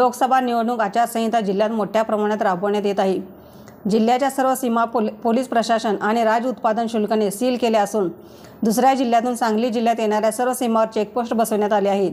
लोकसभा निवडणूक आचारसंहिता जिल्ह्यात मोठ्या प्रमाणात राबवण्यात येत आहे. जिल्ह्याच्या सर्व सीमा पोल पोलीस प्रशासन आणि राज्य उत्पादन शुल्कने सील केले असून दुसऱ्या जिल्ह्यातून सांगली जिल्ह्यात येणाऱ्या सर्व सीमावर चेकपोस्ट बसवण्यात आले आहेत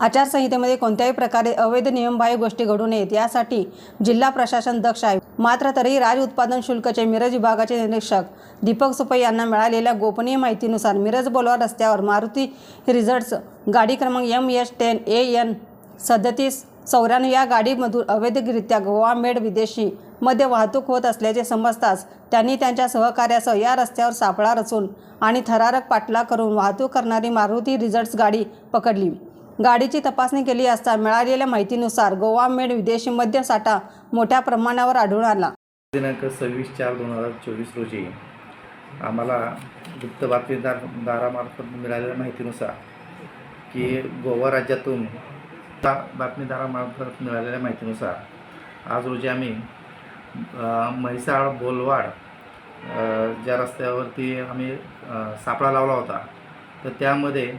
आचारसंहितेमध्ये कोणत्याही प्रकारे अवैध नियमबाह्य गोष्टी घडू नयेत यासाठी जिल्हा प्रशासन दक्ष आहे. मात्र तरी राज्य उत्पादन शुल्कचे मिरज विभागाचे निरीक्षक दीपक सुपै यांना मिळालेल्या गोपनीय माहितीनुसार मिरज बोलवा रस्त्यावर मारुती रिझर्ट्स गाडी क्रमांक M H ten A N सदतीस चौऱ्याण्णव या गाडीमधून अवैधरित्या गोवा मेड विदेशी मध्ये वाहतूक होत असल्याचे समजताच त्यांनी त्यांच्या सहकार्यासह या रस्त्यावर सापळा रचून आणि थरारक पाठलाग करून वाहतूक करणारी मारुती रिझल्ट्स गाडी पकडली. गाडीची तपासणी केली असता मिळालेल्या माहितीनुसार गोवा मेड विदेशी मद्यसाठा मोठ्या प्रमाणावर आढळून आला. दिनांक सव्वीस चार दोन हजार चोवीस रोजी आम्हाला गुप्त बातमीदार दारामार्फत मिळालेल्या माहितीनुसार की गोवा राज्यातून बातमीदारामार्फत मिळालेल्या माहितीनुसार आज रोजी आम्ही म्हैसाळ बोलवाड ज्या रस्त्यावरती आम्ही सापळा लावला होता तर त्यामध्ये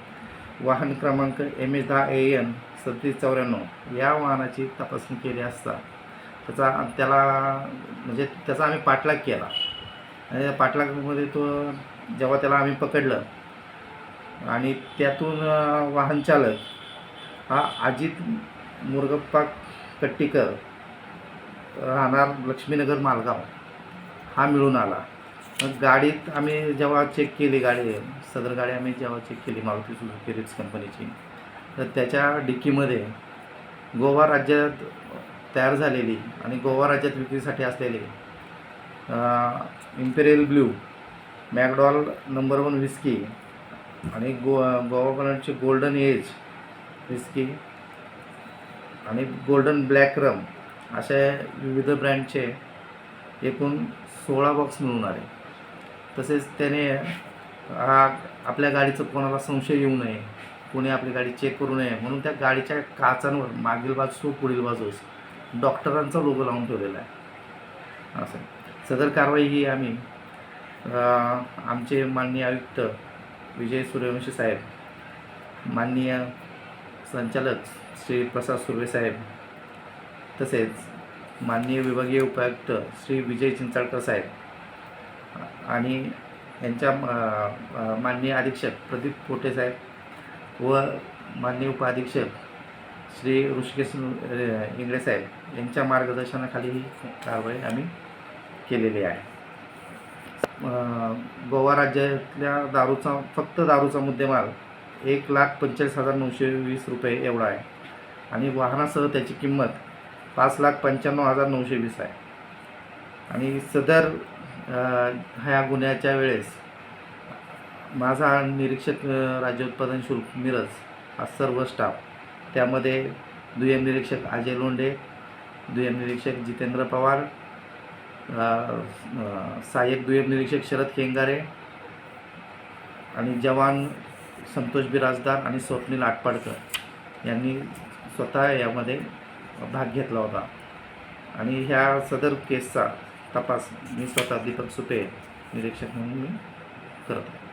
वाहन क्रमांक एम एच दहा ए एन सत्तीस चौऱ्याण्णव या वाहनाची तपासणी केली असता त्याचा त्याला म्हणजे त्याचा आम्ही पाठलाग केला. आणि त्या पाठलागमध्ये तो जेव्हा त्याला आम्ही पकडलं आणि त्यातून वाहनचालक वाहन चालक हा अजित मुरगप्पा कट्टीकर राहणार लक्ष्मीनगर मालगाव. हा मिळून आला. मग गाडीत आम्ही जेव्हा चेक केली गाडी सदर गाडी आम्ही जेव्हा चेक केली मारुती सुझुकी रिक्स कंपनीची तर त्याच्या डिक्कीमध्ये गोवा राज्यात तयार झालेली आणि गोवा राज्यात विक्रीसाठी असलेली Imperial Blue McDowell number one whisky आणि गो गोवा ब्रँडची गोल्डन एज विस्की आणि गोल्डन ब्लॅक रम अशा विविध ब्रँडचे एकूण सोळा बॉक्स मिळून आले. तसेच त्याने हा आपल्या गाडीचं कोणाला संशय येऊ नये कोणी आपली गाडी चेक करू नये म्हणून त्या गाडीच्या काचांवर मागील बाजू हो, पुढील बाजूस डॉक्टरांचा लोगो लावून ठेवलेला आहे. असं सदर कारवाई ही आम्ही आमचे माननीय आयुक्त विजय सूर्यवंशी साहेब माननीय संचालक श्री प्रसाद सुर्वेसाहेब तसेच माननीय विभागीय उपायुक्त श्री विजय चिंचाळकर साहेब आणि यांच्या माननीय अधीक्षक प्रदीप पोटे साहेब व माननीय उपाधीक्षक श्री ऋषिकेश इंगळे साहेब यांच्या मार्गदर्शनाखाली ही कारवाई आम्ही केलेली आहे. गोवा राज्यातल्या दारूचा फक्त दारूचा मुद्देमाल एक लाख पंचेचाळीस हजार नऊशे वीस रुपये एवढा आहे. आणि वाहनासह त्याची किंमत पाच लाख पंच्याण्णव हजार नऊशे वीस आहे. आणि सदर ह्या गुन्ह्याच्या वेळेस माझा निरीक्षक राज्य उत्पादन शुल्क मिरज हा सर्व स्टाफ त्यामध्ये दुय्यम निरीक्षक अजय लोंढे दुय्यम निरीक्षक जितेंद्र पवार सहाय्यक दुय्यम निरीक्षक शरद खेंगारे आणि जवान संतोष बिराजदार आणि स्वप्नील आटपाडकर यांनी स्वतः यामध्ये भाग घेतला होता. आणि ह्या सदर केसचा तपास मी स्वतः दीपक सुपे निरीक्षक म्हणून मी करत